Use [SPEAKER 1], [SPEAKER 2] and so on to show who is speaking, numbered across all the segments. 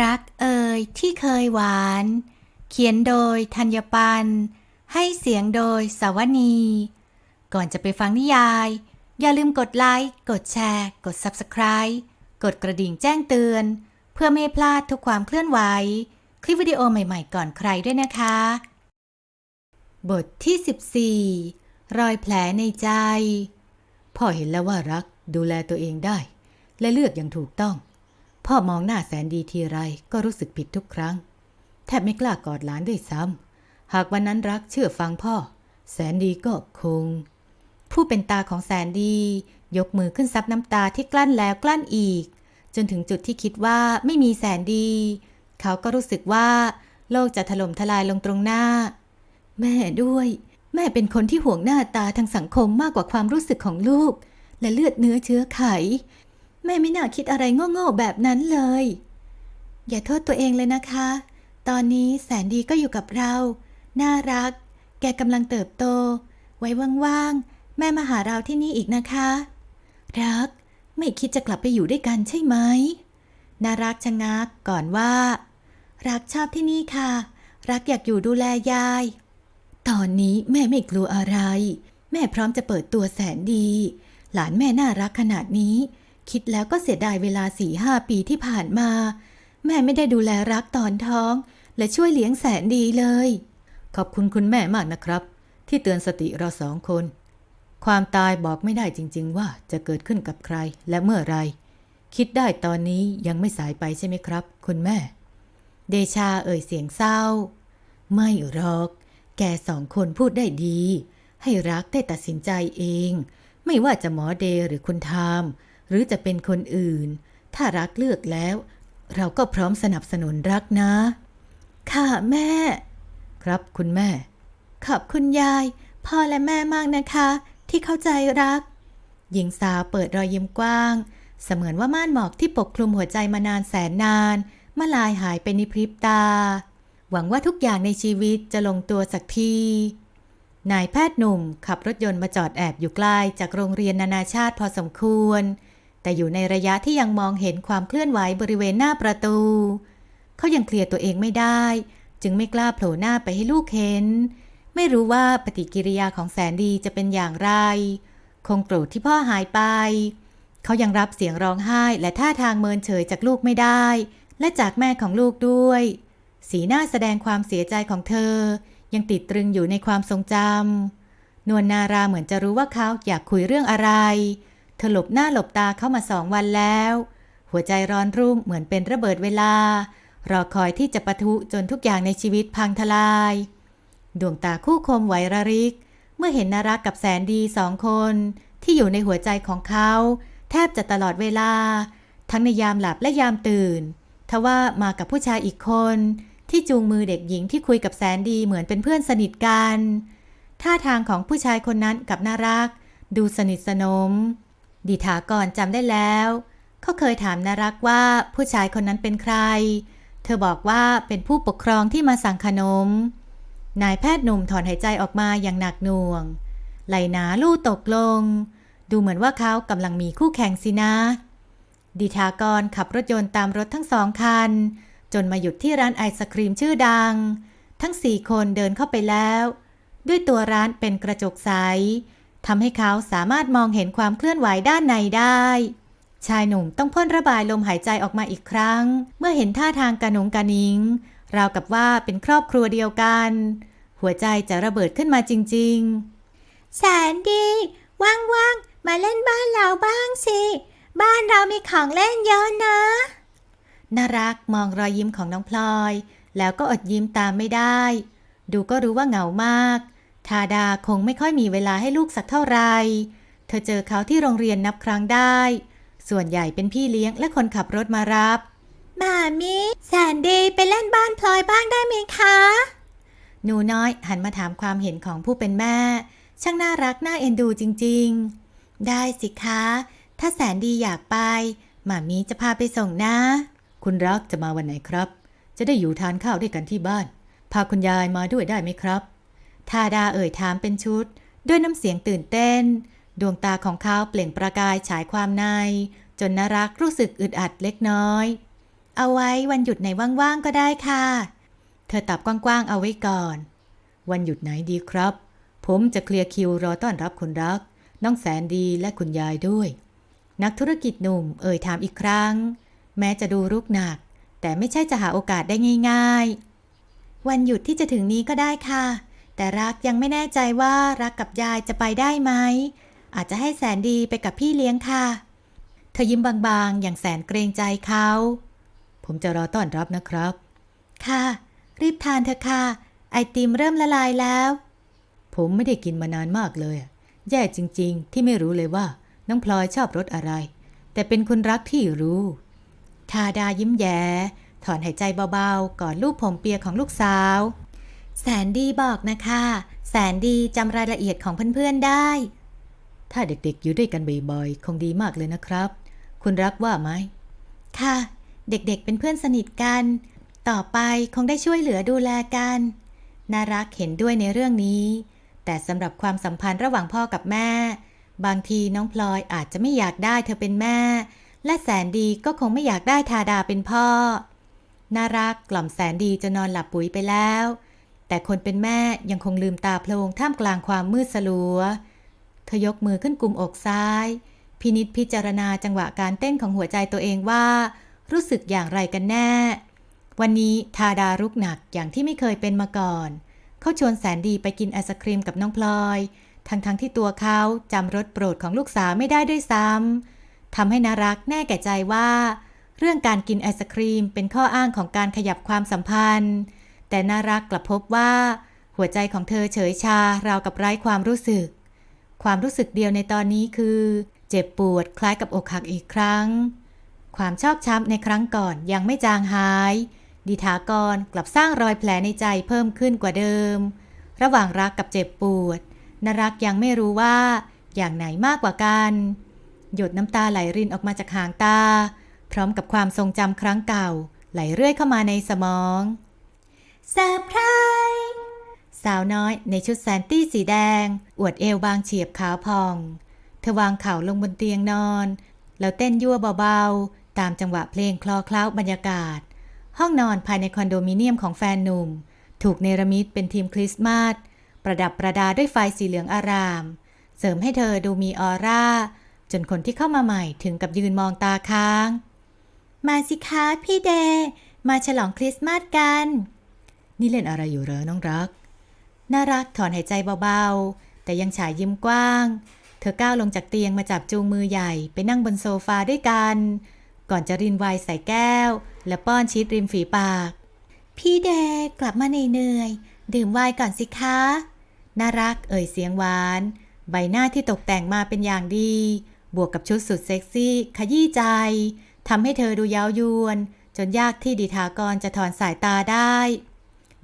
[SPEAKER 1] รักเอ่ยที่เคยหวาน เขียนโดยธัญปัน ให้เสียงโดยสวนี ก่อนจะไปฟังนิยาย อย่าลืมกดไลค์ กดแชร์ กด Subscribe กดกระดิ่งแจ้งเตือน เพื่อไม่พลาดทุกความเคลื่อนไหว คลิปวิดีโอใหม่ๆ ก่อนใครด้วยนะคะ บทที่ 14 รอยแผลในใจ พ่อเห็นแล้วว่ารักดูแลตัวเองได้ และเลือกอย่างถูกต้อง พ่อมองหน้าแสนดีทีไรก็รู้สึกผิดทุกครั้ง แทบไม่กล้ากอดหลานด้วยซ้ำ หากวันนั้นรักเชื่อฟังพ่อ แสนดีก็คง ผู้เป็นตาของแสนดี ยกมือขึ้นซับน้ำตาที่กลั้นแล้วกลั้นอีก จนถึงจุดที่คิดว่าไม่มีแสนดี เขาก็รู้สึกว่า โลกจะถล่มทลายลงตรงหน้า แม่ด้วย แม่เป็นคนที่ห่วงหน้าตาทางสังคมมากกว่าความรู้สึกของลูก และเลือดเนื้อเชื้อไข แม่ไม่น่าคิดอะไรโง่ๆแบบนั้นเลย อย่าโทษตัวเองเลยนะคะ ตอนนี้แสนดีก็อยู่กับเรา น่ารัก แกกำลังเติบโต ไว้ว่างๆ แม่มาหาเราที่นี่อีกนะคะ รัก ไม่คิดจะกลับไปอยู่ด้วยกันใช่ไหมน่ารักชะงักก่อนว่า รักชอบที่นี่ค่ะ รักอยากอยู่ดูแลยาย ตอนนี้แม่ไม่กลัวอะไร แม่พร้อมจะเปิดตัวแสนดี หลานแม่น่ารักขนาดนี้ คิดแล้วก็เสียดายเวลาสี่ห้าปีที่ผ่านมา แม่ไม่ได้ดูแลรักตอนท้อง และช่วยเลี้ยงแสนดีเลย ขอบคุณคุณแม่มากนะครับ ที่เตือนสติเราสองคน ความตายบอกไม่ได้จริง ๆ ว่าจะเกิดขึ้นกับใครและเมื่อไร คิดได้ตอนนี้ยังไม่สายไปใช่ไหมครับ คุณแม่ เดชาเอ่ยเสียงเศร้า ไม่หรอก แกสองคนพูดได้ดี ให้รักได้ตัดสินใจเอง ไม่ว่าจะหมอเดย์หรือคุณทาม หรือจะเป็นคนอื่น ถ้ารักเลือกแล้ว เราก็พร้อมสนับสนุนรักนะ ค่ะแม่ ครับคุณแม่ ขอบคุณยาย พ่อและแม่มากนะคะ ที่เข้าใจรัก หญิงสาวเปิดรอยยิ้มกว้าง เสมือนว่าม่านหมอกที่ปกคลุมหัวใจมานานแสนนานมาลายหายไปในพริบตา หวังว่าทุกอย่างในชีวิตจะลงตัวสักทีนายแพทย์หนุ่มขับรถยนต์มาจอดแอบอยู่ใกล้จากโรงเรียนนานาชาติพอสมควร แต่อยู่ในระยะที่ยังมองเห็นความเคลื่อนไหวบริเวณหน้าประตู เขายังเคลียร์ตัวเองไม่ได้ จึงไม่กล้าโผล่หน้าไปให้ลูกเห็น ไม่รู้ว่าปฏิกิริยาของแสนดีจะเป็นอย่างไร คงโกรธที่พ่อหายไป เขายังรับเสียงร้องไห้และท่าทางเมินเฉยจากลูกไม่ได้ และจากแม่ของลูกด้วย สีหน้าแสดงความเสียใจของเธอ ยังติดตรึงอยู่ในความทรงจำนวลนาราเหมือนจะรู้ว่าเขาอยากคุยเรื่องอะไร เธอหลบหน้าหลบตาเข้ามาสองวันแล้ว หัวใจร้อนรุ่มเหมือนเป็นระเบิดเวลา รอคอยที่จะปะทุจนทุกอย่างในชีวิตพังทลาย ดวงตาคู่คมไหวระริก เมื่อเห็นนารักกับแสนดีสองคน ที่อยู่ในหัวใจของเขา แทบจะตลอดเวลา ทั้งในยามหลับและยามตื่น ทว่ามากับผู้ชายอีกคน ที่จูงมือเด็กหญิงที่คุยกับแสนดีเหมือนเป็นเพื่อนสนิทกันท่าทางของผู้ชายคนนั้นกับนารัก ดูสนิทสนม ดิถากรจำได้แล้วเขาเคยถามนารักว่าผู้ชายคนนั้นเป็นใคร เธอบอกว่าเป็นผู้ปกครองที่มาสั่งขนม นายแพทย์หนุ่มถอนหายใจออกมาอย่างหนักหน่วง ไหลหนาลู่ตกลง ดูเหมือนว่าเขากำลังมีคู่แข่งสินะ ดิทากรขับรถยนต์ตามรถทั้งสองคัน จนมาหยุดที่ร้านไอศครีมชื่อดัง ทั้งสี่คนเดินเข้าไปแล้ว ด้วยตัวร้านเป็นกระจกใส ทำให้เขาสามารถมองเห็นความเคลื่อนไหวด้านในได้ ชายหนุ่มต้องพ่นระบายลมหายใจออกมาอีกครั้ง เมื่อเห็นท่าทางกระหนุงกระนิง ราวกับว่าเป็นครอบครัวเดียวกัน หัวใจจะระเบิดขึ้นมาจริง ๆ
[SPEAKER 2] แสนดี ว่างๆ มาเล่นบ้านเราบ้างสิ บ้านเรามีของเล่นเยอะนะ
[SPEAKER 1] น่ารักมองรอยยิ้มของน้องพลอย แล้วก็อดยิ้มตามไม่ได้ ดูก็รู้ว่าเหงามาก ทาดาคงไม่ค่อยมีเวลาให้ลูกสักเท่าไหร่ เธอเจอเขาที่โรงเรียนนับครั้งได้ ส่วนใหญ่เป็นพี่เลี้ยงและคนขับรถมารับ
[SPEAKER 2] มามิแสนดีไปเล่นบ้านพลอยบ้างได้ไหมคะ
[SPEAKER 1] หนูน้อยหันมาถามความเห็นของผู้เป็นแม่ ช่างน่ารักน่าเอ็นดูจริง ๆ ได้สิคะ ถ้าแสนดีอยากไปหมามีจะพาไปส่งนะ คุณรักจะมาวันไหนครับ จะได้อยู่ทานข้าวด้วยกันที่บ้าน พาคุณยายมาด้วยได้ไหมครับ ทาดาเอ่ยถามเป็นชุด ด้วยน้ำเสียงตื่นเต้น ดวงตาของเขาเปล่งประกายฉายความใน จนนารักรู้สึกอึดอัดเล็กน้อย เอาไว้วันหยุดไหนว่างๆก็ได้ค่ะ เธอตอบกว้างๆเอาไว้ก่อน วันหยุดไหนดีครับ ผมจะเคลียร์คิวรอต้อนรับคนรัก น้องแสนดีและคุณยายด้วย นักธุรกิจหนุ่มเอ่ยถามอีกครั้ง แม้จะดูรุกหนัก แต่ไม่ใช่จะหาโอกาสได้ง่าย ๆ วันหยุดที่จะถึงนี้ก็ได้ค่ะ แต่รักยังไม่แน่ใจว่ารักกับยายจะไปได้ไหม อาจจะให้แสนดีไปกับพี่เลี้ยงค่ะ เธอยิ้มบางๆ อย่างแสนเกรงใจเขา ผมจะรอต้อนรับนะครับ ค่ะ รีบทานเถอะค่ะ ไอติมเริ่มละลายแล้ว ผมไม่ได้กินมานานมากเลย แย่จริงๆ ที่ไม่รู้เลยว่า น้องพลอยชอบรสอะไร แต่เป็นคนรักที่รู้ ทาดายิ้มแย้ถอนหายใจเบาๆ ก่อนลูบผมเปียของลูกสาว แสนดีบอกนะคะ แสนดีจำรายละเอียดของเพื่อนๆได้ ถ้าเด็กๆอยู่ด้วยกันบ่อยๆ คงดีมากเลยนะครับ คุณรักว่าไหม ค่ะ เด็กๆเป็นเพื่อนสนิทกัน ต่อไปคงได้ช่วยเหลือดูแลกัน น่ารักเห็นด้วยในเรื่องนี้ แต่สำหรับความสัมพันธ์ระหว่างพ่อกับแม่ บางทีน้องพลอยอาจจะไม่อยากได้เธอเป็นแม่ และแสนดีก็คงไม่อยากได้ทาดาเป็นพ่อ น่ารักกล่อมแสนดีจะนอนหลับปุ๋ยไปแล้ว แต่คนเป็นแม่ยังคงลืมตาโพลงท่ามกลางความมืดสลัว เธอยกมือขึ้นกุมอกซ้าย พินิษพิจารณาจังหวะการเต้นของหัวใจตัวเองว่า รู้สึกอย่างไรกันแน่ วันนี้ทาดารุกหนักอย่างที่ไม่เคยเป็นมาก่อน เขาชวนแสนดีไปกินไอศครีมกับน้องพลอย ทั้งๆทที่ตัวเขาจำรสโปรดของลูกสาวไม่ได้ด้วยซ้ำทำให้นารักแน่แก่ใจว่า เรื่องการกินไอศครีมเป็นข้ออ้างของการขยับความสัมพันธ์ แต่น่ารักกลับพบว่า หัวใจของเธอเฉยชาราวกับไร้ความรู้สึก ความรู้สึกเดียวในตอนนี้คือ เจ็บปวดคล้ายกับอกหักอีกครั้ง ความชอบช้ำในครั้งก่อนยังไม่จางหาย ดิถากรกลับสร้างรอยแผลในใจเพิ่มขึ้นกว่าเดิม ระหว่างรักกับเจ็บปวดนรักยังไม่รู้ว่า อย่างไหนมากกว่ากัน หยดน้ำตาไหลรินออกมาจากหางตา พร้อมกับความทรงจำครั้งเก่า ไหลเรื่อยเข้ามาในสมอง
[SPEAKER 2] เซอร์ไพรส์
[SPEAKER 1] สาวน้อยในชุดแซนตี้สีแดง อวดเอวบางเฉียบขาวพอง เธอวางเข่าลงบนเตียงนอน แล้วเต้นยั่วเบาๆ ตามจังหวะเพลงคลอเคล้าบรรยากาศ ห้องนอนภายในคอนโดมิเนียมของแฟนหนุ่ม ถูกเนรมิตเป็นทีมคริสต์มาสประดับประดาด้วยไฟสีเหลืองอาราม เสริมให้เธอดูมีออร่า จนคนที่เข้ามาใหม่ถึงกับยืนมองตาค้าง
[SPEAKER 2] มาสิคะพี่เด มาฉลองคริสต์มาสกัน
[SPEAKER 1] นี่เล่นอะไรอยู่เหรอน้องรัก น่ารักถอนหายใจเบาๆ แต่ยังฉายยิ้มกว้าง เธอก้าวลงจากเตียงมาจับจูงมือใหญ่ไปนั่งบนโซฟาด้วยกัน ก่อนจะรินไวน์ใส่แก้ว และป้อนชีสริมฝีปาก
[SPEAKER 2] พี่เดกลับมาเหนื่อยๆดื่มไวน์ก่อนสิคะ
[SPEAKER 1] น่ารักเอ่ยเสียงหวาน ใบหน้าที่ตกแต่งมาเป็นอย่างดี บวกกับชุดสุดเซ็กซี่ ขยี้ใจทำให้เธอดูเย้ายวน จนยากที่ดิถากรจะถอนสายตาได้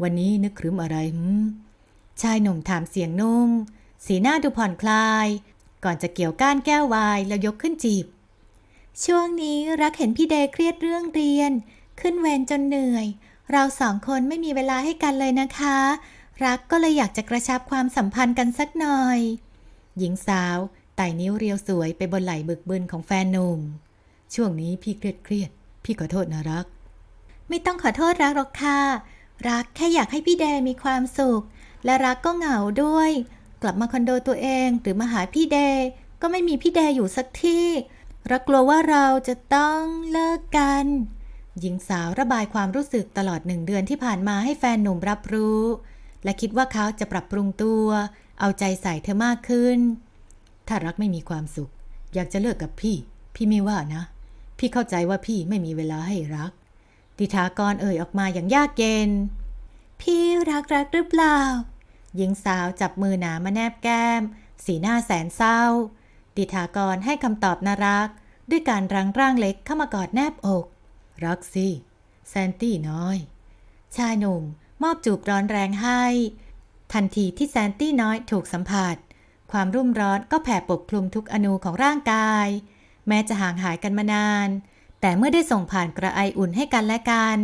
[SPEAKER 1] วันนี้นึกครึ้มอะไรหืมชายหนุ่มถามเสียงนุ่ม สีหน้าดูผ่อนคลาย ก่อนจะเกี่ยวก้านแก้ววายแล้วยกขึ้นจีบ
[SPEAKER 2] ช่วงนี้รักเห็นพี่เดย์เครียดเรื่องเรียน ขึ้นเวรจนเหนื่อย เราสองคนไม่มีเวลาให้กันเลยนะคะ รักก็เลยอยากจะกระชับความสัมพันธ์กันสักหน่อย
[SPEAKER 1] หญิงสาวไต่นิ้วเรียวสวยไปบนไหล่บึกบึนของแฟนหนุ่ม ช่วงนี้พี่เครียดเครียดๆพี่ขอโทษนะรัก
[SPEAKER 2] ไม่ต้องขอโทษรักหรอกค่ะ รักแค่อยากให้พี่เดย์มีความสุข และรักก็เหงาด้วย กลับมาคอนโดตัวเองหรือมาหาพี่เดก็ไม่มีพี่เดอยู่สักที่รักกลัวว่าเราจะต้องเลิกกัน
[SPEAKER 1] หญิงสาวระบายความรู้สึกตลอดหนึ่งเดือนที่ผ่านมาให้แฟนหนุ่มรับรู้ และคิดว่าเขาจะปรับปรุงตัว เอาใจใส่เธอมากขึ้น ถ้ารักไม่มีความสุข อยากจะเลิกกับพี่ พี่ไม่ว่านะ พี่เข้าใจว่าพี่ไม่มีเวลาให้รัก ดิถากรเอ่ยออกมาอย่างยากเย็น
[SPEAKER 2] พี่รักรักหรือเปล่า
[SPEAKER 1] หญิงสาวจับมือหนามาแนบแก้ม สีหน้าแสนเศร้าดิถากรให้คำตอบน่ารัก ด้วยการรังร่างเล็กเข้ามากอดแนบอก รักสิแซนตี้น้อย ชายหนุ่มมอบจูบร้อนแรงให้ ทันทีที่แซนตี้น้อยถูกสัมผัส ความรุ่มร้อนก็แผ่ปกคลุมทุกอนูของร่างกาย แม้จะห่างหายกันมานาน แต่เมื่อได้ส่งผ่านกระไออุ่นให้กันและกัน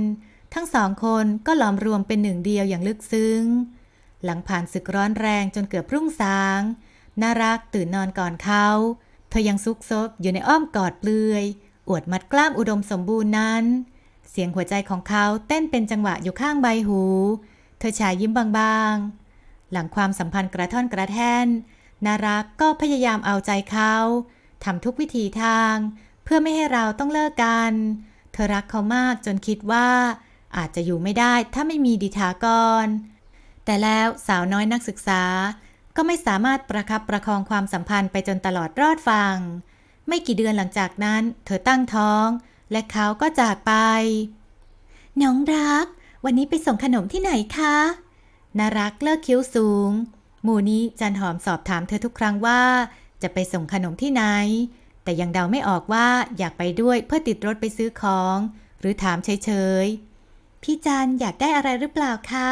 [SPEAKER 1] ทั้งสองคนก็หลอมรวมเป็นหนึ่งเดียวอย่างลึกซึ้ง หลังผ่านศึกร้อนแรงจนเกือบรุ่งสาง น่ารักตื่นนอนก่อนเขา เธอยังซุกซบอยู่ในอ้อมกอดเปลือย อวดมัดกล้ามอุดมสมบูรณ์นั้น เสียงหัวใจของเขาเต้นเป็นจังหวะอยู่ข้างใบหู เธอชายยิ้มบางๆ หลังความสัมพันธ์กระท่อนกระแท่นนารักก็พยายามเอาใจเขาทำทุกวิธีทาง พื่อไม่ให้เราต้องเลิกกัน เธอรักเขามากจนคิดว่า อาจจะอยู่ไม่ได้ถ้าไม่มีดิทากร แต่แล้วสาวน้อยนักศึกษา ก็ไม่สามารถประคับประคองความสัมพันธ์ไปจนตลอดรอดฟัง ไม่กี่เดือนหลังจากนั้น เธอตั้งท้อง และเขาก็จากไป
[SPEAKER 2] น้องรัก วันนี้ไปส่งขนมที่ไหนคะ
[SPEAKER 1] นารักเลิกคิ้วสูง หมู่นี้จันหอมสอบถามเธอทุกครั้งว่า จะไปส่งขนมที่ไหน แต่ยังเดาไม่ออกว่าอยากไปด้วยเพื่อติดรถไปซื้อของ หรือถามเฉยๆ
[SPEAKER 2] พี่จันอยากได้อะไรหรือเปล่าคะ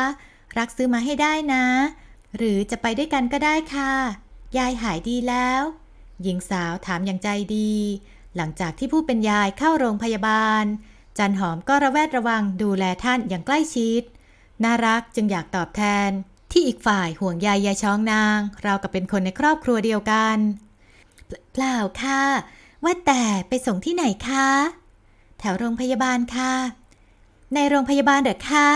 [SPEAKER 2] รักซื้อมาให้ได้นะ หรือจะไปด้วยกันก็ได้ค่ะ ยายหายดีแล้ว
[SPEAKER 1] หญิงสาวถามอย่างใจดี หลังจากที่ผู้เป็นยายเข้าโรงพยาบาล จันหอมก็ระแวดระวังดูแลท่านอย่างใกล้ชิด น่ารักจึงอยากตอบแทน ที่อีกฝ่ายห่วงใยยายช้องนาง เรากับเป็นคนในครอบครัวเดียวกัน
[SPEAKER 2] เปล่าค่ะ ว่าแต่ไปส่งที่ไหนคะ แถวโรงพยาบาลค่ะ ในโรงพยาบาลเหรอคะ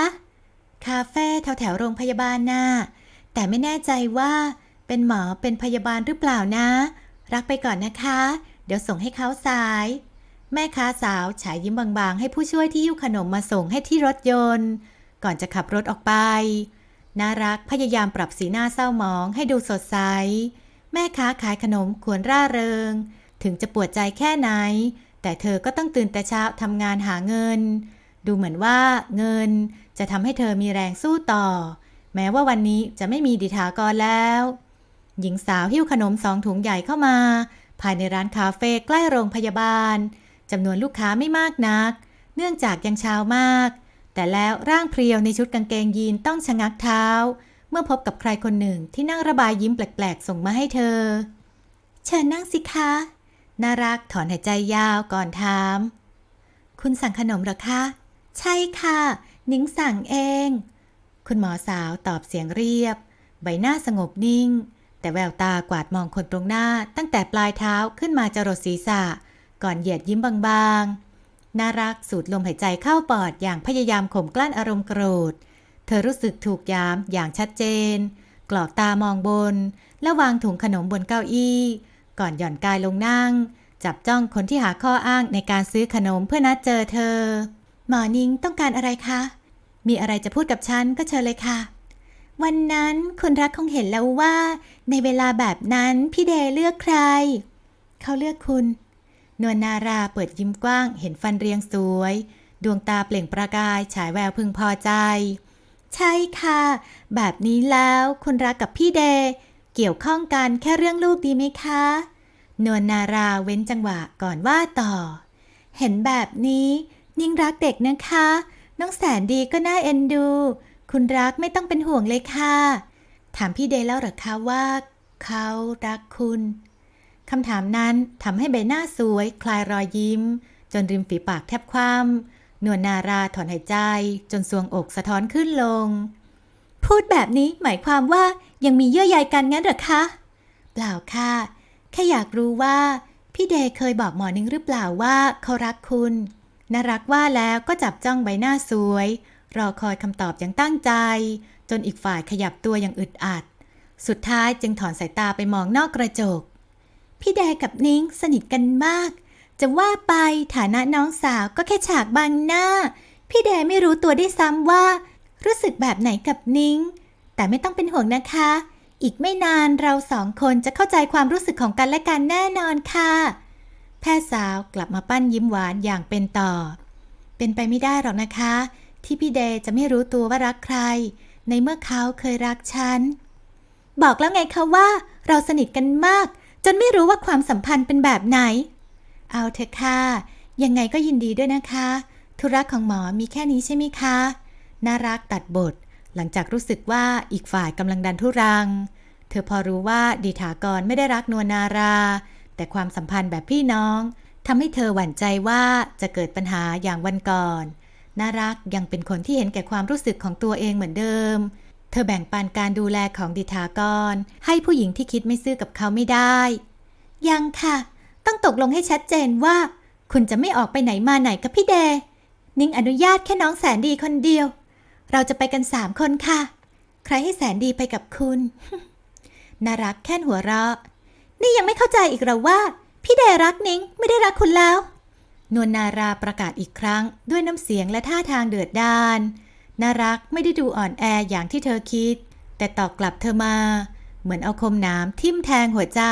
[SPEAKER 2] คาเฟ่แถวแถวโรงพยาบาลน่ะแต่ไม่แน่ใจว่าเป็นหมอเป็นพยาบาลหรือเปล่านะ รักไปก่อนนะคะ เดี๋ยวส่งให้เขาสาย
[SPEAKER 1] แม่ค้าสาวฉายยิ้มบางๆ ให้ผู้ช่วยที่ยิ้วขนมมาส่งให้ที่รถยนต์ ก่อนจะขับรถออกไป น่ารักพยายามปรับสีหน้าเศร้าหมองให้ดูสดใส แม่ค้าขายขนมควรร่าเริง ถึงจะปวดใจแค่ไหน แต่เธอก็ต้องตื่นแต่เช้าทำงานหาเงิน ดูเหมือนว่าเงินจะทำให้เธอมีแรงสู้ต่อ แม้ว่าวันนี้จะไม่มีดิถากรแล้ว หญิงสาวหิ้วขนมสองถุงใหญ่เข้ามา ภายในร้านคาเฟ่ใกล้โรงพยาบาลจำนวนลูกค้าไม่มากนัก เนื่องจากยังเช้ามาก แต่แล้วร่างเพรียวในชุดกางเกงยีนต้องชะงักเท้า เมื่อพบกับใครคนหนึ่งที่นั่งระบายยิ้มแปลกๆ ส่งมาให้เธอ
[SPEAKER 2] เชิญนั่งสิคะ
[SPEAKER 1] น่ารักถอนหายใจยาวก่อนถาม
[SPEAKER 2] คุณสั่งขนมหรอคะ ใช่ค่ะ นิ้งสั่งเอง
[SPEAKER 1] คุณหมอสาวตอบเสียงเรียบ ใบหน้าสงบนิ่ง แต่แววตากวาดมองคนตรงหน้าตั้งแต่ปลายเท้าขึ้นมาจรดศีรษะ ก่อนเหยียดยิ้มบางๆ น่ารักสูดลมหายใจเข้าปอดอย่างพยายามข่มกลั้นอารมณ์โกรธ เธอรู้สึกถูกยามอย่างชัดเจน กรอกตามองบน และวางถุงขนมบนเก้าอี้ ก่อนหย่อนกายลงนั่ง จับจ้องคนที่หาข้ออ้างในการซื้อขนมเพื่อนัดเจอเธอ
[SPEAKER 2] หมอนิงต้องการอะไรคะ
[SPEAKER 1] มีอะไรจะพูดกับฉันก็เชิญเลยค่ะ
[SPEAKER 2] วันนั้นคุณรักคงเห็นแล้วว่า ในเวลาแบบนั้นพี่เดเลือกใคร
[SPEAKER 1] เขาเลือกคุณ นวลนาราเปิดยิ้มกว้าง เห็นฟันเรียงสวย ดวงตาเปล่งประกายฉายแววพึงพอใจ
[SPEAKER 2] ใช่ค่ะ แบบนี้แล้วคุณรักกับพี่เดย์เกี่ยวข้องกันแค่เรื่องลูกดีไหมคะ
[SPEAKER 1] นวลนาราเว้นจังหวะก่อนว่าต่อ
[SPEAKER 2] เห็นแบบนี้ นิ่งรักเด็กนะคะ น้องแสนดีก็น่าเอ็นดู คุณรักไม่ต้องเป็นห่วงเลยค่ะ
[SPEAKER 1] ถามพี่เดย์แล้วหรอคะว่า เขารักคุณคำถามนั้นทำให้ใบหน้าสวย คลายรอยยิ้ม จนริมฝีปากแทบคว่ำ นวลนาราถอนหายใจ จนสวงอกสะท้อนขึ้นลง
[SPEAKER 2] พูดแบบนี้หมายความว่ายังมีเยื่อใยกันงั้นหรอคะ
[SPEAKER 1] เปล่าค่ะ แค่อยากรู้ว่า พี่เดย์เคยบอกหมอนึงหรือเปล่าว่าเขารักคุณน่ารักว่าแล้วก็จับจ้องใบหน้าสวย รอคอยคำตอบอย่างตั้งใจ จนอีกฝ่ายขยับตัวอย่างอึดอัด สุดท้ายจึงถอนสายตาไปมองนอกกระจก
[SPEAKER 2] พี่แดกับนิ้งสนิทกันมาก จะว่าไปฐานะน้องสาวก็แค่ฉากบังหน้า พี่แดไม่รู้ตัวได้ซ้ำว่า รู้สึกแบบไหนกับนิ้ง แต่ไม่ต้องเป็นห่วงนะคะ อีกไม่นานเราสองคนจะเข้าใจความรู้สึกของกันและกันแน่นอนค่ะ
[SPEAKER 1] แพทย์สาวกลับมาปั้นยิ้มหวานอย่างเป็นต่อ เป็นไปไม่ได้หรอกนะคะ ที่พี่เดย์จะไม่รู้ตัวว่ารักใคร ในเมื่อเขาเคยรักฉัน
[SPEAKER 2] บอกแล้วไงคะว่า เราสนิทกันมาก จนไม่รู้ว่าความสัมพันธ์เป็นแบบไหน
[SPEAKER 1] เอาเถอะค่ะ ยังไงก็ยินดีด้วยนะคะ ธุระของหมอมีแค่นี้ใช่ไหมคะ น่ารักตัดบท หลังจากรู้สึกว่าอีกฝ่ายกำลังดันทุรัง เธอพอรู้ว่าดิถากรไม่ได้รักนวลนารา แต่ความสัมพันธ์แบบพี่น้องทำให้เธอหวั่นใจว่าจะเกิดปัญหาอย่างวันก่อน น่ารักยังเป็นคนที่เห็นแก่ความรู้สึกของตัวเองเหมือนเดิม เธอแบ่งปันการดูแลของดิถากร ให้ผู้หญิงที่คิดไม่ซื่อกับเขาไม่ได้
[SPEAKER 2] ยังค่ะ ต้องตกลงให้ชัดเจนว่า คุณจะไม่ออกไปไหนมาไหนกับพี่เดย์นิ้งอนุญาตแค่น้องแสนดีคนเดียว เราจะไปกันสามคนค่ะ ใครให้แสนดีไปกับคุณ น่ารักแค่นหัวเราะ นี่ยังไม่เข้าใจอีกหรอว่า พี่เดรักนิ้งไม่ได้รักคุณแล้ว นวลนาราประกาศอีกครั้ง ด้วยน้ำเสียงและท่าทางเดือดดาลน่ารักไม่ได้ดูอ่อนแออย่างที่เธอคิด แต่ตอบกลับเธอมา เหมือนเอาคมหนามทิ่มแทงหัวใจ